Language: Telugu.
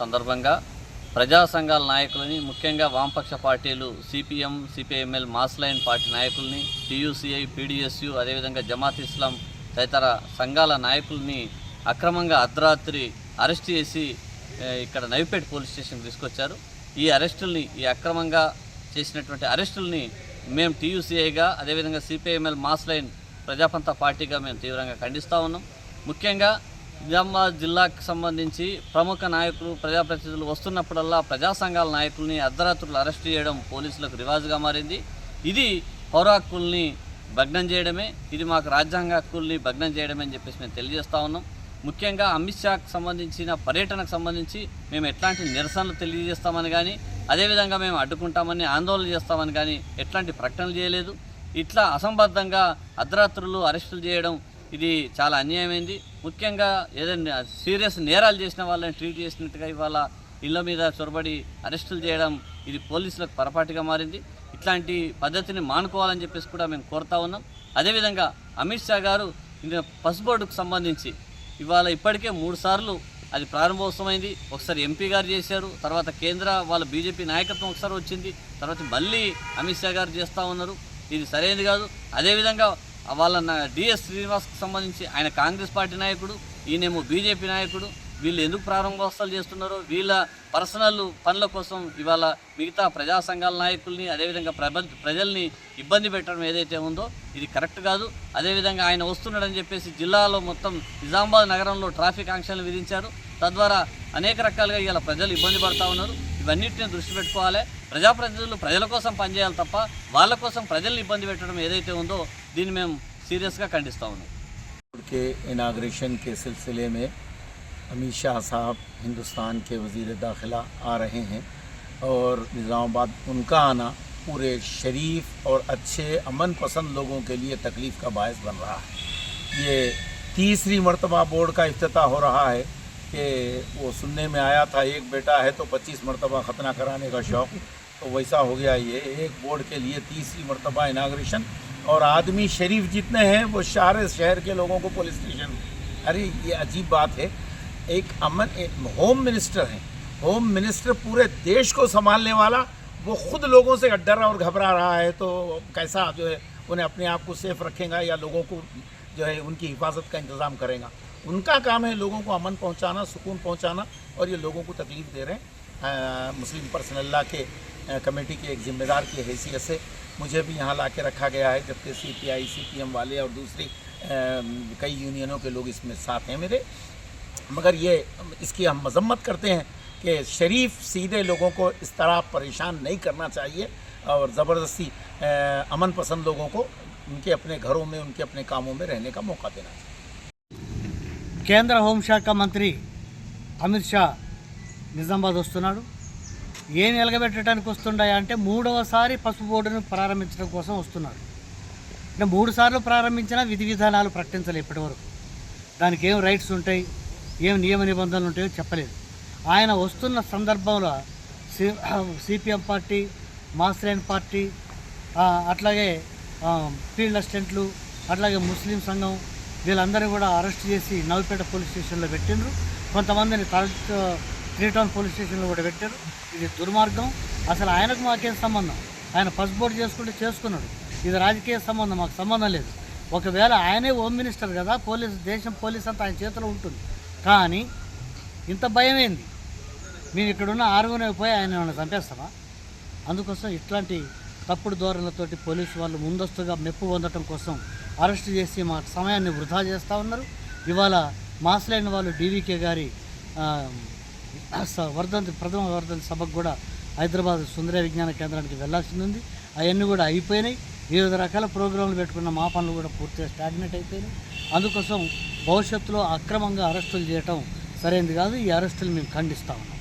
సందర్భంగా ప్రజా సంఘాల నాయకులని ముఖ్యంగా వామపక్ష పార్టీలు CPM CPI ML mass line party నాయకుల్ని టీయూసీఐ పీడిఎస్యు అదేవిధంగా జమాత్ ఇస్లాం తదితర సంఘాల నాయకుల్ని అక్రమంగా అర్ధరాత్రి అరెస్ట్ చేసి ఇక్కడ నవిపేట పోలీస్ స్టేషన్కి తీసుకొచ్చారు. ఈ అరెస్టుల్ని ఈ అక్రమంగా చేసినటువంటి అరెస్టుల్ని మేము టీయూసీఐగా అదేవిధంగా సిపిఐఎంఎల్ మాస్ లైన్ ప్రజాపంత పార్టీగా మేము తీవ్రంగా ఖండిస్తూ ఉన్నాం. ముఖ్యంగా నిజామాబాద్ జిల్లాకు సంబంధించి ప్రముఖ నాయకులు ప్రజాప్రతినిధులు వస్తున్నప్పుడల్లా ప్రజా సంఘాల నాయకుల్ని అర్ధరాత్రులు అరెస్ట్ చేయడం పోలీసులకు రివాజుగా మారింది. ఇది పౌర హక్కుల్ని భగ్నం చేయడమే ఇది మాకు రాజ్యాంగ హక్కుల్ని భగ్నం చేయడమే అని చెప్పేసి మేము తెలియజేస్తా ఉన్నాం. ముఖ్యంగా అమిత్ షాకు సంబంధించిన పర్యటనకు సంబంధించి మేము ఎట్లాంటి నిరసనలు తెలియజేస్తామని కానీ అదేవిధంగా మేము అడ్డుకుంటామని ఆందోళన చేస్తామని కానీ ఎట్లాంటి ప్రకటనలు చేయలేదు. ఇట్లా అసంబద్ధంగా అర్ధరాత్రులు అరెస్టులు చేయడం ఇది చాలా అన్యాయమైంది. ముఖ్యంగా ఏదైనా సీరియస్ నేరాలు చేసిన వాళ్ళని ట్రీట్ చేసినట్టుగా ఇవాళ ఇళ్ళ మీద చొరబడి అరెస్టులు చేయడం ఇది పోలీసులకు పొరపాటుగా మారింది. ఇట్లాంటి పద్ధతిని మానుకోవాలని చెప్పేసి కూడా మేము కోరుతా ఉన్నాం. అదేవిధంగా అమిత్ షా గారు ఇది పసుబోర్డుకు సంబంధించి ఇవాళ ఇప్పటికే మూడు సార్లు అది ప్రారంభోత్సవమైంది. ఒకసారి ఎంపీ గారు చేశారు తర్వాత కేంద్ర వాళ్ళ బీజేపీ నాయకత్వం ఒకసారి వచ్చింది తర్వాత మళ్ళీ అమిత్ షా గారు చేస్తూ ఉన్నారు. ఇది సరైనది కాదు. అదేవిధంగా వాళ్ళ డిఎస్ శ్రీనివాస్కి సంబంధించి ఆయన కాంగ్రెస్ పార్టీ నాయకుడు ఈయనేమో బీజేపీ నాయకుడు వీళ్ళు ఎందుకు ప్రారంభోత్సవాలు చేస్తున్నారో వీళ్ళ పర్సనల్ పనుల కోసం ఇవాళ మిగతా ప్రజా సంఘాల నాయకుల్ని అదేవిధంగా ప్రజ ప్రజల్ని ఇబ్బంది పెట్టడం ఏదైతే ఉందో ఇది కరెక్ట్ కాదు. అదేవిధంగా ఆయన వస్తున్నాడని చెప్పేసి జిల్లాలో మొత్తం నిజామాబాద్ నగరంలో ట్రాఫిక్ ఆంక్షలు విధించారు. తద్వారా అనేక రకాలుగా ఇలా ప్రజలు ఇబ్బంది పడతా ఉన్నారు. ఇవన్నింటిని దృష్టి పెట్టుకోవాలి. ప్రజాప్రతినిధులు ప్రజల కోసం పనిచేయాలి తప్ప వాళ్ళ కోసం ప్రజల్ని ఇబ్బంది పెట్టడం ఏదైతే ఉందో دن میں سیریس کا సీరియస్గా ఖండిస్తూ ఉన్నాం کے اناگریشن کے سلسلے میں امیر شاہ صاحب ہندوستان کے وزیر داخلہ آ رہے ہیں اور نظام آباد ان کا آنا پورے شریف اور اچھے امن پسند لوگوں کے لیے تکلیف کا باعث بن رہا ہے۔ یہ تیسری مرتبہ بورڈ کا افتتاح ہو رہا ہے کہ وہ سننے میں آیا تھا، ایک بیٹا ہے تو پچیس مرتبہ ختنہ کرانے کا شوق، تو ویسا ہو گیا یہ۔ ایک بورڈ کے لیے تیسری مرتبہ اناگریشن اور آدمی شریف جتنے ہیں، وہ شہر شہر کے لوگوں کو پولیس اسٹیشن۔ ارے، یہ عجیب بات ہے۔ ایک امن، ایک ہوم منسٹر ہیں۔ ہوم منسٹر پورے دیش کو سنبھالنے والا، وہ خود لوگوں سے ڈر اور گھبرا رہا ہے۔ تو کیسا جو ہے، انہیں اپنے آپ کو سیف رکھیں گا یا لوگوں کو جو ہے ان کی حفاظت کا انتظام کریں گا۔ ان کا کام ہے لوگوں کو امن پہنچانا، سکون پہنچانا اور یہ لوگوں کو تکلیف دے رہے ہیں مسلم پرسنل اللہ کے کمیٹی کے ایک ذمہ دار کی حیثیت سے مجھے بھی یہاں لا کے رکھا گیا ہے، جبکہ سی پی آئی، سی پی ایم والے اور دوسری کئی یونینوں کے لوگ اس میں ساتھ ہیں میرے۔ مگر یہ اس کی ہم مذمت کرتے ہیں کہ شریف سیدھے لوگوں کو اس طرح پریشان نہیں کرنا چاہیے اور زبردستی امن پسند لوگوں کو ان کے اپنے گھروں میں، ان کے اپنے کاموں میں رہنے کا موقع دینا چاہیے۔ కేంద్ర హోంశాఖ منتری అమిత్ شاہ، نظام వస్తున్నాడు ఏం నిలగబెట్టడానికి వస్తుండయా అంటే మూడవసారి పసుపు బోర్డును ప్రారంభించడం కోసం వస్తున్నారు. అంటే మూడు సార్లు ప్రారంభించినా విధి విధానాలు ప్రకటించాలి ఇప్పటివరకు. దానికి ఏం రైట్స్ ఉంటాయి? ఏం నియమ నిబంధనలు ఉంటాయో చెప్పలేదు. ఆయన వస్తున్న సందర్భంలో C CPM party mass line party అట్లాగే ఫీల్డ్ అసిస్టెంట్లు అట్లాగే ముస్లిం సంఘం వీళ్ళందరూ కూడా అరెస్ట్ చేసి నవపేట పోలీస్ స్టేషన్లో పెట్టిండ్రు. కొంతమందిని థర్డ్ శ్రీటౌన్ పోలీస్ స్టేషన్లో కూడా పెట్టారు. ఇది దుర్మార్గం. అసలు ఆయనకు మాకేం సంబంధం? ఆయన ఫస్ట్ బోర్డు చేసుకుంటే చేసుకున్నాడు. ఇది రాజకీయ సంబంధం మాకు సంబంధం లేదు. ఒకవేళ ఆయనే హోమ్ మినిస్టర్ కదా పోలీస్ దేశం పోలీస్ అంతా ఆయన చేతిలో ఉంటుంది. కానీ ఇంత భయమైంది? మేము ఇక్కడున్న ఆరుగునే పోయి ఆయన చంపేస్తామా? అందుకోసం ఇట్లాంటి తప్పుడు ధోరణులతోటి పోలీసు వాళ్ళు ముందస్తుగా మెప్పు పొందటం కోసం అరెస్ట్ చేసి మా సమయాన్ని వృధా చేస్తూ ఉన్నారు. ఇవాళ మాస్లైన వాళ్ళు డీవీకే గారి వర్ధంతి ప్రథమ వర్ధంతి సభకు కూడా హైదరాబాద్ సుందర విజ్ఞాన కేంద్రానికి వెళ్ళాల్సింది ఉంది. అవన్నీ కూడా అయిపోయినాయి. వివిధ రకాల ప్రోగ్రాంలు పెట్టుకున్న మా పనులు కూడా పూర్తిగా స్టాగ్నెట్ అయిపోయినాయి. అందుకోసం భవిష్యత్తులో అక్రమంగా అరెస్టులు చేయటం సరైనది కాదు. ఈ అరెస్టులు మేము ఖండిస్తా ఉన్నాం.